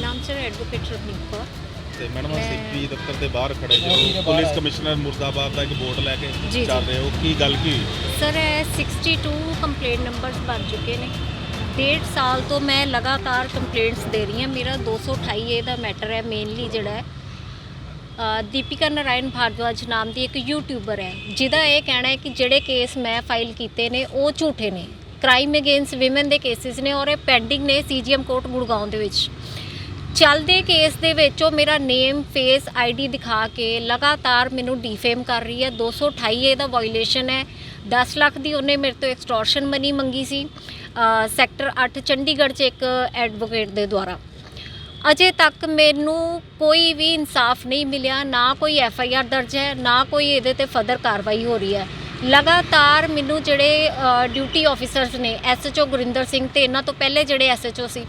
ਨਾਮ sir advocate Ravneet Kaur. ਤੇ madam CP ਦਫ਼ਤਰ ਦੇ ਬਾਹਰ ਖੜੇ ਜੋ ਪੁਲਿਸ ਕਮਿਸ਼ਨਰ ਮੁਰਦਾਬਾਦ ਦਾ ਇੱਕ ਬੋਰਡ ਲੈ ਕੇ ਜੀ, ਚੱਲ ਰਹੇ ਹੋ। ਕੀ ਗੱਲ ਕੀ ਹੋਈ? ਸਰ ਇਹ 62 ਕੰਪਲੇਂਟ ਨੰਬਰਸ ਬਣ ਚੁੱਕੇ ਨੇ। ਡੇਢ ਸਾਲ ਤੋਂ ਮੈਂ ਲਗਾਤਾਰ ਕੰਪਲੇਂਟਸ ਦੇ ਰਹੀ ਹਾਂ। ਮੇਰਾ 228 ਏ ਦਾ ਮੈਟਰ ਹੈ ਮੇਨਲੀ ਜਿਹੜਾ ਹੈ। ਅ, ਦੀਪਿਕਾ ਨਾਰਾਇਣ ਭਾਰਦਵਾਜ ਨਾਮ ਦੀ ਇੱਕ ਯੂਟਿਊਬਰ ਹੈ। ਜਿਹਦਾ ਇਹ ਕਹਿਣਾ ਹੈ ਕਿ ਜਿਹੜੇ ਕੇਸ ਮੈਂ ਫਾਈਲ ਕੀਤੇ ਨੇ ਉਹ ਝੂਠੇ ਨੇ। ਕ੍ਰਾਈਮ ਅਗੇਂਸਟ ਔਮਨ ਦੇ ਕੇਸਿਸ ਨੇ ਔਰ ਇਹ ਪੈਂਡਿੰਗ ਨੇ ਸੀਜੀਐਮ ਕੋਰਟ ਗੁੜਗਾਉਂ ਦੇ ਵਿੱਚ। ਚੱਲਦੇ ਕੇਸ ਦੇ ਵਿੱਚ ਉਹ ਮੇਰਾ ਨੇਮ ਫੇਸ ਆਈਡੀ ਦਿਖਾ ਕੇ ਲਗਾਤਾਰ ਮੈਨੂੰ ਡੀਫੇਮ ਕਰ ਰਹੀ ਹੈ। 228 ਏ ਦਾ ਵਾਇਓਲੇਸ਼ਨ ਹੈ। 10 ਲੱਖ ਦੀ ਉਹਨੇ ਮੇਰੇ ਤੋਂ ਐਕਸਟੋਰਸ਼ਨ ਮਨੀ ਮੰਗੀ ਸੀ। ਸੈਕਟਰ 8 ਚੰਡੀਗੜ੍ਹ 'ਚ ਇੱਕ ਐਡਵੋਕੇਟ ਦੇ ਦੁਆਰਾ। ਅਜੇ ਤੱਕ ਮੈਨੂੰ ਕੋਈ ਵੀ ਇਨਸਾਫ ਨਹੀਂ ਮਿਲਿਆ। ਨਾ ਕੋਈ ਐਫ ਆਈ ਆਰ ਦਰਜ ਹੈ, ਨਾ ਕੋਈ ਇਹਦੇ ਤੇ ਫਰਦਰ ਕਾਰਵਾਈ ਹੋ ਰਹੀ ਹੈ। ਲਗਾਤਾਰ ਮੈਨੂੰ ਜਿਹੜੇ ਡਿਊਟੀ ਆਫੀਸਰਸ ਨੇ ਐਸਐਚਓ ਗੁਰਿੰਦਰ ਸਿੰਘ ਤੇ ਇਹਨਾਂ ਤੋਂ ਪਹਿਲੇ ਜਿਹੜੇ ਐਸਐਚਓ ਸੀ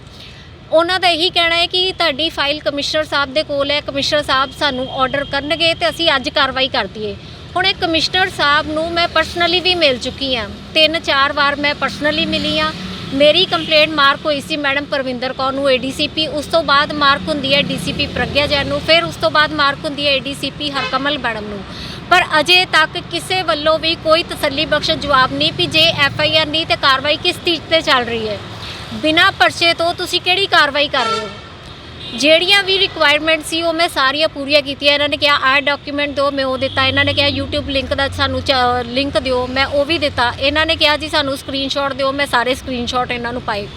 ਉਹਨਾਂ ਦਾ ਇਹੀ ਕਹਿਣਾ ਹੈ ਕਿ ਤੁਹਾਡੀ ਫਾਈਲ ਕਮਿਸ਼ਨਰ ਸਾਹਿਬ ਦੇ ਕੋਲ ਹੈ, ਕਮਿਸ਼ਨਰ ਸਾਹਿਬ ਸਾਨੂੰ ਆਰਡਰ ਕਰਨਗੇ ਤੇ ਅਸੀਂ ਅੱਜ ਕਾਰਵਾਈ ਕਰ ਦਈਏ। ਹੁਣ ਇਹ ਕਮਿਸ਼ਨਰ ਸਾਹਿਬ ਨੂੰ ਮੈਂ ਪਰਸਨਲੀ ਵੀ ਮਿਲ ਚੁੱਕੀ ਹਾਂ। ਤਿੰਨ ਚਾਰ ਵਾਰ ਮੈਂ ਪਰਸਨਲੀ ਮਿਲੀ ਹਾਂ। ਮੇਰੀ ਕੰਪਲੇਂਟ ਮਾਰਕ ਹੋਈ ਸੀ ਮੈਡਮ ਪਰਵਿੰਦਰ ਕੌਰ ਨੂੰ ਏਡੀਸੀਪੀ ਉਸ ਤੋਂ ਬਾਅਦ ਮਾਰਕ ਹੁੰਦੀ ਹੈ ਡੀਸੀਪੀ ਪ੍ਰਗਿਆ ਜੈਨ ਨੂੰ, ਫਿਰ ਉਸ ਤੋਂ ਬਾਅਦ ਮਾਰਕ ਹੁੰਦੀ ਹੈ ਏਡੀਸੀਪੀ ਹਰਕਮਲ ਮੈਡਮ ਨੂੰ। ਪਰ ਅਜੇ ਤੱਕ ਕਿਸੇ ਵੱਲੋਂ ਵੀ ਕੋਈ ਤਸੱਲੀ ਬਖਸ਼ ਜਵਾਬ ਨਹੀਂ, ਵੀ ਜੇ ਐਫ ਆਈ ਆਰ ਨਹੀਂ ਤੇ ਕਾਰਵਾਈ ਕਿਸ ਚੀਜ਼ ਤੇ ਚੱਲ ਰਹੀ ਹੈ? ਬਿਨਾਂ ਪਰਚੇ ਤੋਂ ਤੁਸੀਂ ਕਿਹੜੀ ਕਾਰਵਾਈ ਕਰ ਰਹੇ ਹੋ? ਜਿਹੜੀਆਂ ਵੀ ਰਿਕੁਆਇਰਮੈਂਟ ਸੀ ਉਹ ਮੈਂ ਸਾਰੀਆਂ ਪੂਰੀਆਂ ਕੀਤੀਆਂ। ਇਹਨਾਂ ਨੇ ਕਿਹਾ, ਆਹ ਡਾਕੂਮੈਂਟ ਦਿਓ, ਮੈਂ ਉਹ ਦਿੱਤਾ। ਇਹਨਾਂ ਨੇ ਕਿਹਾ, YouTube ਲਿੰਕ ਦਾ ਸਾਨੂੰ ਲਿੰਕ ਦਿਓ, ਮੈਂ ਉਹ ਵੀ ਦਿੱਤਾ। ਇਹਨਾਂ ਨੇ ਕਿਹਾ, ਜੀ ਸਾਨੂੰ ਸਕਰੀਨਸ਼ਾਟ ਦਿਓ, ਮੈਂ ਸਾਰੇ ਸਕਰੀਨਸ਼ਾਟ ਇਹਨਾਂ ਨੂੰ ਪਾਏ।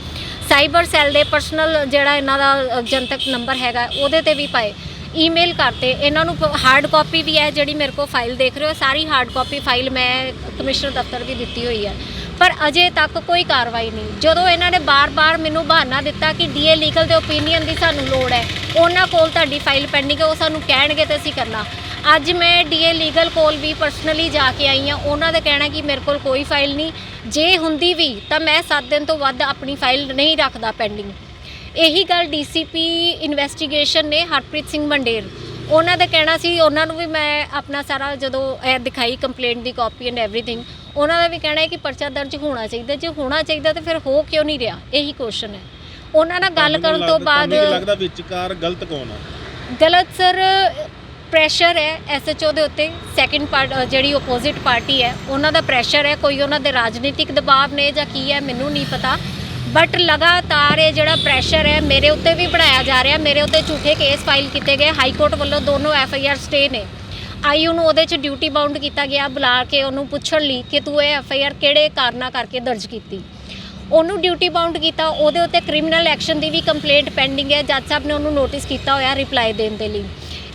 ਸਾਈਬਰ ਸੈੱਲ ਦੇ ਪਰਸਨਲ ਜਿਹੜਾ ਇਹਨਾਂ ਦਾ ਜਨਤਕ ਨੰਬਰ ਹੈਗਾ, ਉਹਦੇ ਤੇ ਵੀ ਪਾਏ। ਈਮੇਲ ਕਰਤੇ। ਇਹਨਾਂ ਨੂੰ ਹਾਰਡ ਕਾਪੀ ਵੀ ਹੈ ਜਿਹੜੀ ਮੇਰੇ ਕੋਲ ਫਾਈਲ ਦੇਖ ਰਹੇ ਹੋ। ਸਾਰੀ ਹਾਰਡ ਕਾਪੀ ਫਾਈਲ ਮੈਂ ਕਮਿਸ਼ਨਰ ਦਫ਼ਤਰ ਵੀ ਦਿੱਤੀ ਹੋਈ ਹੈ। ਪਰ ਅਜੇ ਤੱਕ ਕੋਈ ਕਾਰਵਾਈ ਨਹੀਂ। ਜਦੋਂ ਇਹਨਾਂ ਨੇ ਬਾਰ-ਬਾਰ ਮੈਨੂੰ ਬਹਾਨਾ ਦਿੱਤਾ ਕਿ ਡੀਏ ਲੀਗਲ ਦੇ ਓਪੀਨੀਅਨ ਦੀ ਸਾਨੂੰ ਲੋੜ ਹੈ, ਉਹਨਾਂ ਕੋਲ ਤੁਹਾਡੀ ਫਾਈਲ ਪੈਂਡਿੰਗ ਹੈ, ਉਹ ਸਾਨੂੰ ਕਹਿਣਗੇ ਤੇ ਅਸੀਂ ਕਰਨਾ। ਅੱਜ ਮੈਂ ਡੀਏ ਲੀਗਲ ਕੋਲ ਵੀ ਪਰਸਨਲੀ ਜਾ ਕੇ ਆਈ ਹਾਂ, ਉਹਨਾਂ ਦਾ ਕਹਿਣਾ ਕਿ ਮੇਰੇ ਕੋਲ ਕੋਈ ਫਾਈਲ ਨਹੀਂ। ਜੇ ਹੁੰਦੀ ਵੀ, ਤਾਂ ਮੈਂ 7 ਦਿਨ ਤੋਂ ਵੱਧ ਆਪਣੀ ਫਾਈਲ ਨਹੀਂ ਰੱਖਦਾ ਪੈਂਡਿੰਗ ਇਹੀ ਗੱਲ ਡੀਸੀਪੀ ਇਨਵੈਸਟੀਗੇਸ਼ਨ ਨੇ ਹਰਪ੍ਰੀਤ ਸਿੰਘ ਮੰਡੇਰ ਉਹਨਾਂ ਦਾ ਕਹਿਣਾ ਸੀ ਉਹਨਾਂ ਨੂੰ ਵੀ ਮੈਂ ਆਪਣਾ ਸਾਰਾ ਜਦੋਂ ਇਹ ਦਿਖਾਈ ਕੰਪਲੇਂਟ ਦੀ ਕਾਪੀ ਐਂਡ ਐਵਰੀਥਿੰਗ ਉਹਨਾਂ ਦਾ ਵੀ ਕਹਿਣਾ ਹੈ ਕਿ ਪਰਚਾ ਦਰਜ ਹੋਣਾ ਚਾਹੀਦਾ ਜੇ ਹੋਣਾ ਚਾਹੀਦਾ ਤਾਂ ਫਿਰ ਹੋ ਕਿਉਂ ਨਹੀਂ ਰਿਹਾ? ਇਹੀ ਕੁਐਸਚਨ ਹੈ। ਉਹਨਾਂ ਨਾਲ ਗੱਲ ਕਰਨ ਤੋਂ ਬਾਅਦ ਲੱਗਦਾ ਵਿਚਕਾਰ ਗਲਤ ਕੌਣ ਆ? ਗਲਤ ਸਰ ਪ੍ਰੈਸ਼ਰ ਹੈ ਐਸਐਚਓ ਦੇ ਉੱਤੇ। ਸੈਕਿੰਡ ਪਾਰਟ ਜਿਹੜੀ ਆਪੋਜ਼ਿਟ ਪਾਰਟੀ ਹੈ ਉਹਨਾਂ ਦਾ ਪ੍ਰੈਸ਼ਰ ਹੈ। ਕੋਈ ਉਹਨਾਂ ਦੇ ਰਾਜਨੀਤਿਕ ਦਬਾਅ ਨੇ ਜਾਂ ਕੀ ਹੈ ਮੈਨੂੰ ਨਹੀਂ ਪਤਾ। ਬਟ ਲਗਾਤਾਰ ਇਹ ਜਿਹੜਾ ਪ੍ਰੈਸ਼ਰ ਹੈ, ਮੇਰੇ ਉੱਤੇ ਵੀ ਬਣਾਇਆ ਜਾ ਰਿਹਾ। ਮੇਰੇ ਉੱਤੇ ਝੂਠੇ ਕੇਸ ਫਾਈਲ ਕੀਤੇ ਗਏ। ਹਾਈ ਕੋਰਟ ਵੱਲੋਂ ਦੋਨੋਂ ਐਫ ਆਈ ਆਰ ਸਟੇ ਨੇ। ਆਈਯੂ ਨੂੰ ਉਹਦੇ ਚ ਡਿਊਟੀ ਬਾਉਂਡ ਕੀਤਾ ਗਿਆ, ਬੁਲਾ ਕੇ ਉਹਨੂੰ ਪੁੱਛਣ ਲਈ ਕਿ ਤੂੰ ਇਹ ਐਫ ਆਈ ਆਰ ਕਿਹੜੇ ਕਾਰਨਾਂ ਕਰਕੇ ਦਰਜ ਕੀਤੀ? ਉਹਨੂੰ ਡਿਊਟੀ ਬਾਉਂਡ ਕੀਤਾ। ਉਹਦੇ ਉੱਤੇ ਕ੍ਰਿਮੀਨਲ ਐਕਸ਼ਨ ਦੀ ਵੀ ਕੰਪਲੇਂਟ ਪੈਂਡਿੰਗ ਹੈ। ਜੱਜ ਸਾਹਿਬ ਨੇ ਉਹਨੂੰ ਨੋਟਿਸ ਕੀਤਾ ਹੋਇਆ ਰਿਪਲਾਈ ਦੇਣ ਦੇ ਲਈ।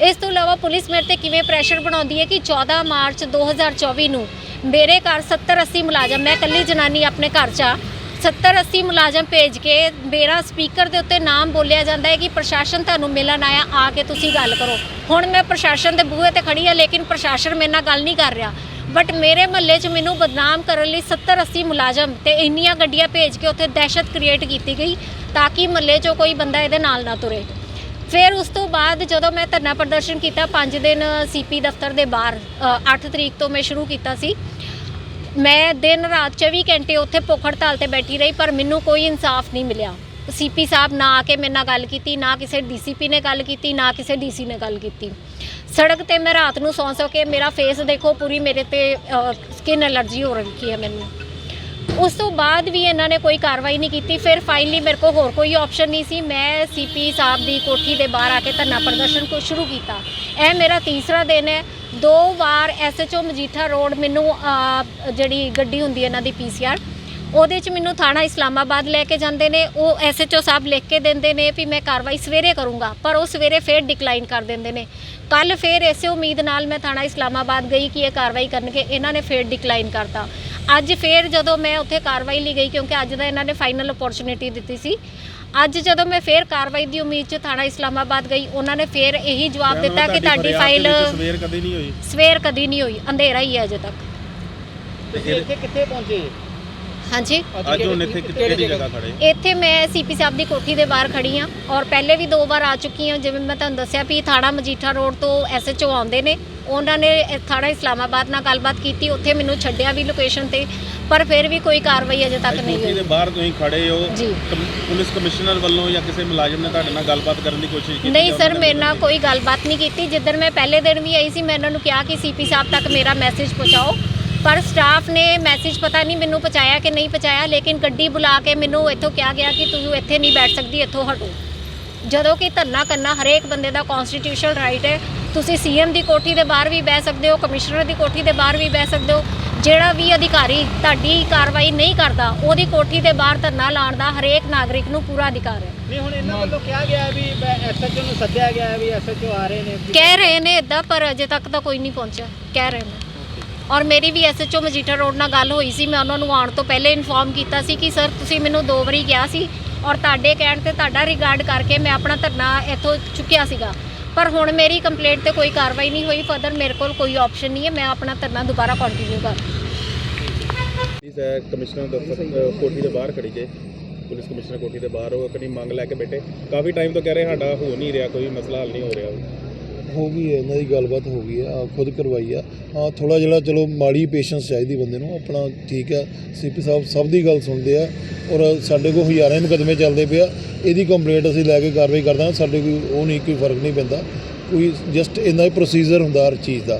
ਇਸ ਤੋਂ ਇਲਾਵਾ ਪੁਲਿਸ ਮੇਰੇ ਤੇ ਕਿਵੇਂ ਪ੍ਰੈਸ਼ਰ ਬਣਾਉਂਦੀ ਹੈ ਕਿ 14 ਮਾਰਚ 2024 ਨੂੰ ਮੇਰੇ ਘਰ 70 80 ਮੁਲਾਜ਼ਮ, ਮੈਂ ਇਕੱਲੀ ਜਨਾਨੀ ਆਪਣੇ ਘਰ 'ਚ ਆ 70 80 ਮੁਲਾਜ਼ਮ ਭੇਜ ਕੇ ਮੇਰਾ ਸਪੀਕਰ ਦੇ ਉੱਤੇ ਨਾਮ ਬੋਲਿਆ ਜਾਂਦਾ ਹੈ ਕਿ ਪ੍ਰਸ਼ਾਸਨ ਤੁਹਾਨੂੰ ਮਿਲਣ ਆਇਆ, ਆ ਕੇ ਤੁਸੀਂ ਗੱਲ ਕਰੋ। ਹੁਣ ਮੈਂ ਪ੍ਰਸ਼ਾਸਨ ਦੇ ਬੂਹੇ ਤੇ ਖੜੀ ਆ ਲੇਕਿਨ ਪ੍ਰਸ਼ਾਸਨ ਮੇਰੇ ਨਾਲ ਗੱਲ ਨਹੀਂ ਕਰ ਰਿਹਾ। ਬਟ ਮੇਰੇ ਮਹੱਲੇ 'ਚ ਮੈਨੂੰ ਬਦਨਾਮ ਕਰਨ ਲਈ 70 80 ਮੁਲਾਜ਼ਮ ਤੇ ਇੰਨੀਆਂ ਗੱਡੀਆਂ ਭੇਜ ਕੇ ਉੱਥੇ ਦਹਿਸ਼ਤ ਕ੍ਰੀਏਟ ਕੀਤੀ ਗਈ ਤਾਂ ਕਿ ਮਹੱਲੇ 'ਚੋਂ ਕੋਈ ਬੰਦਾ ਇਹਦੇ ਨਾਲ ਨਾ ਤੁਰੇ। ਫਿਰ ਉਸ ਤੋਂ ਬਾਅਦ ਜਦੋਂ ਮੈਂ ਧਰਨਾ ਪ੍ਰਦਰਸ਼ਨ ਕੀਤਾ 5 ਦਿਨ ਸੀਪੀ ਦਫ਼ਤਰ ਦੇ ਬਾਹਰ 8 ਤਰੀਕ ਤੋਂ ਮੈਂ ਸ਼ੁਰੂ ਕੀਤਾ ਸੀ। ਮੈਂ ਦਿਨ ਰਾਤ 24 ਘੰਟੇ ਉੱਥੇ ਭੁੱਖ ਹੜਤਾਲ ਤੇ ਬੈਠੀ ਰਹੀ, ਪਰ ਮੈਨੂੰ ਕੋਈ ਇਨਸਾਫ ਨਹੀਂ ਮਿਲਿਆ। ਸੀਪੀ ਸਾਹਿਬ ਨਾ ਆ ਕੇ ਮੇਰੇ ਨਾਲ ਗੱਲ ਕੀਤੀ, ਨਾ ਕਿਸੇ ਡੀਸੀਪੀ ਨੇ ਗੱਲ ਕੀਤੀ, ਨਾ ਕਿਸੇ ਡੀਸੀ ਨੇ ਗੱਲ ਕੀਤੀ। ਸੜਕ ਤੇ ਮੈਂ ਰਾਤ ਨੂੰ ਸੌਂ ਸੌ ਕੇ ਮੇਰਾ ਫੇਸ ਦੇਖੋ, ਪੂਰੀ ਮੇਰੇ ਤੇ ਸਕਿਨ ਐਲਰਜੀ ਹੋ ਰਹੀ ਹੈ ਮੈਨੂੰ। ਉਸ ਤੋਂ ਬਾਅਦ ਵੀ ਇਹਨਾਂ ਨੇ ਕੋਈ ਕਾਰਵਾਈ ਨਹੀਂ ਕੀਤੀ, ਫਿਰ ਫਾਈਨਲੀ ਮੇਰੇ ਕੋਲ ਹੋਰ ਕੋਈ ਆਪਸ਼ਨ ਨਹੀਂ ਸੀ। ਮੈਂ ਸੀਪੀ ਸਾਹਿਬ ਦੀ ਕੋਠੀ ਦੇ ਬਾਹਰ ਆ ਕੇ ਧਰਨਾ ਪ੍ਰਦਰਸ਼ਨ ਕੋ, ਸ਼ੁਰੂ ਕੀਤਾ। ਇਹ ਮੇਰਾ ਤੀਸਰਾ ਦਿਨ ਹੈ। ਦੋ ਵਾਰ ਐਸਐਚਓ ਮਜੀਠਾ ਰੋਡ ਮੈਨੂੰ ਜਿਹੜੀ ਗੱਡੀ ਹੁੰਦੀ ਹੈ ਇਹਨਾਂ ਦੀ ਪੀਸੀਆਰ ਉਹਦੇ 'ਚ ਮੈਨੂੰ ਥਾਣਾ ਇਸਲਾਮਾਬਾਦ ਲੈ ਕੇ ਜਾਂਦੇ ਨੇ, ਉਹ ਐਸਐਚਓ ਸਾਹਿਬ ਲਿਖ ਕੇ ਦਿੰਦੇ ਨੇ ਵੀ ਮੈਂ ਕਾਰਵਾਈ ਸਵੇਰੇ ਕਰੂੰਗਾ, ਪਰ ਉਹ ਸਵੇਰੇ ਫੇਰ ਡਿਕਲਾਈਨ ਕਰ ਦਿੰਦੇ ਨੇ। ਕੱਲ ਫੇਰ ਇਸੇ ਉਮੀਦ ਨਾਲ ਮੈਂ ਥਾਣਾ ਇਸਲਾਮਾਬਾਦ ਗਈ ਕਿ ਇਹ ਕਾਰਵਾਈ ਕਰਨਗੇ, ਇਹਨਾਂ ਨੇ ਫੇਰ ਡਿਕਲਾਈਨ ਕਰਤਾ। ਅੱਜ ਫੇਰ ਜਦੋਂ ਮੈਂ ਉੱਥੇ ਕਾਰਵਾਈ ਲਈ ਗਈ, ਕਿਉਂਕਿ ਅੱਜ ਦਾ ਇਹਨਾਂ ਨੇ ਫਾਈਨਲ ਅਪੋਰਚੁਨਿਟੀ ਦਿੱਤੀ ਸੀ ਅੱਜ ਜਦੋਂ ਮੈਂ ਫੇਰ ਕਾਰਵਾਈ ਦੀ ਉਮੀਦ 'ਚ ਥਾਣਾ ਇਸਲਾਮਾਬਾਦ ਗਈ ਉਹਨਾਂ ਨੇ ਫੇਰ ਇਹੀ ਜਵਾਬ ਦਿੱਤਾ ਕਿ ਤੁਹਾਡੀ ਫਾਈਲ ਸਵੇਰ ਕਦੇ ਨਹੀਂ ਹੋਈ। ਸਵੇਰ ਕਦੀ ਨਹੀਂ ਹੋਈ ਅੰਧੇਰਾ ਹੀ ਹੈ ਅਜੇ ਤੱਕ। ਤੇ ਇੱਥੇ ਕਿੱਥੇ ਪਹੁੰਚੇ? ਹਾਂਜੀ? ਅੱਜ ਹੁਣ ਇੱਥੇ ਕਿਹੜੀ ਜਗ੍ਹਾ? ਖੜੇ? ਇੱਥੇ ਮੈਂ ਸੀਪੀ ਸਾਹਿਬ ਦੀ ਕੋਠੀ ਦੇ ਬਾਹਰ ਖੜੀ ਹਾਂ ਔਰ ਪਹਿਲੇ ਵੀ ਦੋ ਵਾਰ ਆ ਚੁੱਕੀ ਹਾਂ ਜਿਵੇਂ ਮੈਂ ਤੁਹਾਨੂੰ ਦੱਸਿਆ ਵੀ ਥਾਣਾ ਮਜੀਠਾ ਰੋਡ ਤੋਂ ਐਸਐਚਓ ਆਉਂਦੇ ਨੇ। ਉਹਨਾਂ ਨੇ ਥਾਣਾ ਇਸਲਾਮਾਬਾਦ ਨਾਲ ਗੱਲਬਾਤ ਕੀਤੀ ਉੱਥੇ ਮੈਨੂੰ ਛੱਡਿਆ ਵੀ ਲੋਕੇਸ਼ਨ ਤੇ ਪਰ ਫਿਰ ਵੀ ਕੋਈ ਕਾਰਵਾਈ ਅਜੇ ਤੱਕ ਨਹੀਂ ਕੋਠੀ ਦੇ ਹੋਈ ਬਾਹਰ ਤੁਸੀਂ ਖੜੇ ਹੋ? ਜੀ। ਕਮ- ਪੁਲਿਸ ਕਮਿਸ਼ਨਰ ਵੱਲੋਂ ਜਾਂ ਕਿਸੇ ਮੁਲਾਜ਼ਮ ਨੇ ਤੁਹਾਡੇ ਨਾਲ ਗੱਲਬਾਤ ਕਰਨ ਦੀ ਕੋਸ਼ਿਸ਼ ਕੀਤੀ ਨਹੀਂ ਜਾਂ ਸਰ ਉਹਨਾਂ ਨੇ ਮੇਰੇ ਨਾਲ ਕੋਈ ਗੱਲਬਾਤ ਨਹੀਂ ਕੀਤੀ। ਜਿੱਦਣ ਮੈਂ ਪਹਿਲੇ ਦਿਨ ਵੀ ਆਈ ਸੀ ਮੈਂ ਇਹਨਾਂ ਨੂੰ ਕਿਹਾ ਕਿ ਸੀਪੀ ਸਾਹਿਬ ਤੱਕ ਮੇਰਾ ਮੈਸੇਜ ਪਹੁੰਚਾਓ। ਪਰ ਸਟਾਫ ਨੇ ਮੈਸੇਜ ਪਤਾ ਨਹੀਂ ਮੈਨੂੰ ਪਹੁੰਚਾਇਆ ਕਿ ਨਹੀਂ ਪਹੁੰਚਾਇਆ ਲੇਕਿਨ ਗੱਡੀ ਬੁਲਾ ਕੇ ਮੈਨੂੰ ਇੱਥੋਂ ਕਿਹਾ ਗਿਆ ਕਿ ਤੂੰ ਇੱਥੇ ਨਹੀਂ ਬੈਠ ਸਕਦੀ ਇੱਥੋਂ ਹਟੋ। ਜਦੋਂ ਕਿ ਧਰਨਾ ਕਰਨਾ ਹਰੇਕ ਬੰਦੇ ਦਾ ਕਨਸਟੀਟਿਊਸ਼ਨਲ ਰਾਈਟ ਹੈ। ਤੁਸੀਂ ਸੀਐਮ ਦੀ ਕੋਠੀ ਦੇ ਬਾਹਰ ਵੀ ਬਹਿ ਸਕਦੇ ਹੋ ਕਮਿਸ਼ਨਰ ਦੀ ਕੋਠੀ ਦੇ ਬਾਹਰ ਵੀ ਬਹਿ ਸਕਦੇ ਹੋ ਜਿਹੜਾ ਵੀ ਅਧਿਕਾਰੀ ਤੁਹਾਡੀ ਕਾਰਵਾਈ ਨਹੀਂ ਕਰਦਾ ਉਹਦੀ ਕੋਠੀ ਦੇ ਬਾਹਰ ਧਰਨਾ ਲਾਉਣ ਦਾ ਹਰੇਕ ਨਾਗਰਿਕ ਨੂੰ ਪੂਰਾ ਅਧਿਕਾਰ ਹੈ। ਨਹੀਂ ਹੁਣ ਇਹਨਾਂ ਵੱਲੋਂ ਕਿਹਾ ਗਿਆ ਵੀ ਐਸਐਚਓ ਨੂੰ ਸੱਦਿਆ ਗਿਆ ਵੀ ਐਸਐਚਓ ਆ ਰਹੇ ਨੇ। ਕਹਿ ਰਹੇ ਨੇ ਇਦਾਂ ਪਰ ਅਜੇ ਤੱਕ ਤਾਂ ਕੋਈ ਨਹੀਂ ਪਹੁੰਚਿਆ ਕਹਿ ਰਹੇ ਨੇ। ਔਰ ਮੇਰੀ ਵੀ ਐਸਐਚਓ ਮਜੀਠਾ ਰੋਡ ਨਾਲ ਗੱਲ ਹੋਈ ਸੀ ਮੈਂ ਉਹਨਾਂ ਨੂੰ ਆਉਣ ਤੋਂ ਪਹਿਲੇ ਇਨਫੋਰਮ ਕੀਤਾ ਸੀ ਕਿ ਸਰ ਤੁਸੀਂ ਮੈਨੂੰ ਦੋ ਵਾਰੀ ਕਿਹਾ ਸੀ ਔਰ ਤੁਹਾਡੇ ਕਹਿਣ ਤੇ ਤੁਹਾਡਾ ਰਿਗਾਰਡ ਕਰਕੇ ਮੈਂ ਆਪਣਾ ਧਰਨਾ ਇੱਥੋਂ ਚੁੱਕਿਆ ਸੀਗਾ। ਪਰ ਹੁਣ ਮੇਰੀ ਕੰਪਲੇਂਟ ਤੇ ਕੋਈ ਕਾਰਵਾਈ ਨਹੀਂ ਹੋਈ ਫਰਦਰ ਮੇਰੇ ਕੋਲ ਕੋਈ ਆਪਸ਼ਨ ਨਹੀਂ ਹੈ, ਮੈਂ ਆਪਣਾ ਧਰਨਾ ਦੁਬਾਰਾ ਕੰਟੀਨਿਊ ਕਰ ਪੁਲਿਸ ਕਮਿਸ਼ਨਰ ਦਫ਼ਤਰ ਕੋਠੀ ਦੇ ਬਾਹਰ ਖੜੀ ਜੇ। ਪੁਲਿਸ ਕਮਿਸ਼ਨਰ ਕੋਠੀ ਦੇ ਬਾਹਰ, ਉਹ ਆਪਣੀ ਮੰਗ ਲੈ ਕੇ ਬੈਠੇ। ਕਾਫੀ ਟਾਈਮ ਤੋਂ ਕਹਿ ਰਹੇ, ਸਾਡਾ ਹੋ ਨਹੀਂ ਰਿਹਾ, ਕੋਈ ਮਸਲਾ ਹੱਲ ਨਹੀਂ ਹੋ ਰਿਹਾ ਹੋ ਗਈ ਹੈ, ਇਹਨਾਂ ਦੀ ਗੱਲਬਾਤ ਹੋ ਗਈ ਹੈ ਆ ਖੁਦ ਕਰਵਾਈ ਆ। ਹਾਂ ਥੋੜਾ ਜਿਹੜਾ ਚਲੋ ਮਾੜੀ ਪੇਸ਼ੈਂਸ ਚਾਹੀਦੀ ਬੰਦੇ ਨੂੰ, ਆਪਣਾ ਠੀਕ ਹੈ ਸੀਪੀ ਸਾਹਿਬ ਸਭ ਦੀ ਗੱਲ ਸੁਣਦੇ ਆ ਔਰ ਸਾਡੇ ਕੋਲ ਹਜ਼ਾਰਾਂ ਹੀ ਮੁਕੱਦਮੇ ਚੱਲਦੇ ਪਿਆ ਇਹਦੀ ਕੰਪਲੇਂਟ ਅਸੀਂ ਲੈ ਕੇ ਕਾਰਵਾਈ ਕਰ ਦਾਂਗੇ ਸਾਡੇ ਕੋਈ ਉਹ ਨਹੀਂ, ਕੋਈ ਫ਼ਰਕ ਨਹੀਂ ਪੈਂਦਾ। ਕੋਈ ਜਸਟ ਇੰਨਾ ਹੀ ਪ੍ਰੋਸੀਜਰ ਹੁੰਦਾ ਹਰ ਚੀਜ਼ ਦਾ।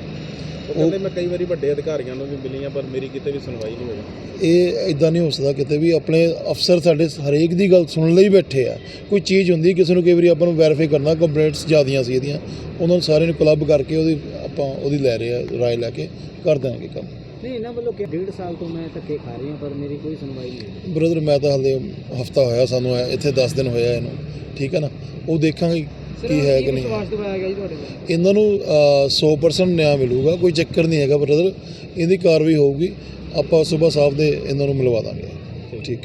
ਕਹਿੰਦੇ ਮੈਂ ਕਈ ਵਾਰੀ ਵੱਡੇ ਅਧਿਕਾਰੀਆਂ ਨੂੰ ਵੀ ਮਿਲੀ ਪਰ ਮੇਰੀ ਕਿਤੇ ਵੀ ਸੁਣਵਾਈ ਨਹੀਂ ਹੋਈ। ਇਹ ਇਦਾਂ ਨਹੀਂ ਹੋ ਸਕਦਾ ਕਿਤੇ ਵੀ ਆਪਣੇ ਅਫਸਰ ਸਾਡੇ ਹਰੇਕ ਦੀ ਗੱਲ ਸੁਣਨ ਲਈ ਬੈਠੇ ਆ। ਕੋਈ ਚੀਜ਼ ਹੁੰਦੀ ਕਿਸੇ ਨੂੰ ਕਈ ਵਾਰੀ ਆਪਾਂ ਨੂੰ ਵੈਰੀਫਾਈ ਕਰਨਾ ਕੰਪਲੇਂਟਸ ਜ਼ਿਆਦੀਆਂ ਸੀ ਇਹਦੀਆਂ ਉਹਨਾਂ ਨੂੰ ਸਾਰਿਆਂ ਨੂੰ ਕਲੱਬ ਕਰਕੇ ਉਹਦੀ ਆਪਾਂ ਉਹਦੀ ਲੈ ਰਹੇ ਆ ਰਾਏ ਲੈ ਕੇ ਕਰ ਦਾਂਗੇ ਕੰਮ। ਨਹੀਂ ਇਹਨਾਂ ਵੱਲੋਂ ਕਿ ਡੇਢ ਸਾਲ ਤੋਂ ਮੈਂ ਧੱਕੇ ਖਾ ਰਹੀ ਹਾਂ ਪਰ ਮੇਰੀ ਕੋਈ ਸੁਣਵਾਈ ਨਹੀਂ ਹੋਈ। ਬ੍ਰਦਰ ਮੈਂ ਤਾਂ ਹਾਲੇ ਹਫਤਾ ਹੋਇਆ ਸਾਨੂੰ ਆਇਆ, ਇੱਥੇ 10 ਦਿਨ ਹੋਇਆ ਇਹਨੂੰ ਠੀਕ ਹੈ ਨਾ? ਉਹ ਦੇਖਾਂਗੇ ਕੀ ਹੈ ਕਿ ਨਹੀਂ? ਵਿਸ਼ਵਾਸ ਦਿਵਾਇਆ ਗਿਆ ਜੀ ਤੁਹਾਡੇ ਕੋਲ। ਇਹਨਾਂ ਨੂੰ ਅ, 100% ਨਿਆਂ ਮਿਲੂਗਾ ਕੋਈ ਚੱਕਰ ਨਹੀਂ ਹੈਗਾ ਬ੍ਰਦਰ ਇਹਦੀ ਕਾਰਵਾਈ ਹੋਊਗੀ। ਆਪਾਂ ਸਵੇਰ ਸਾਹਿਬ ਦੇ ਇਹਨਾਂ ਨੂੰ ਮਿਲਵਾ ਦਾਂਗੇ। ਠੀਕ ਹੈ।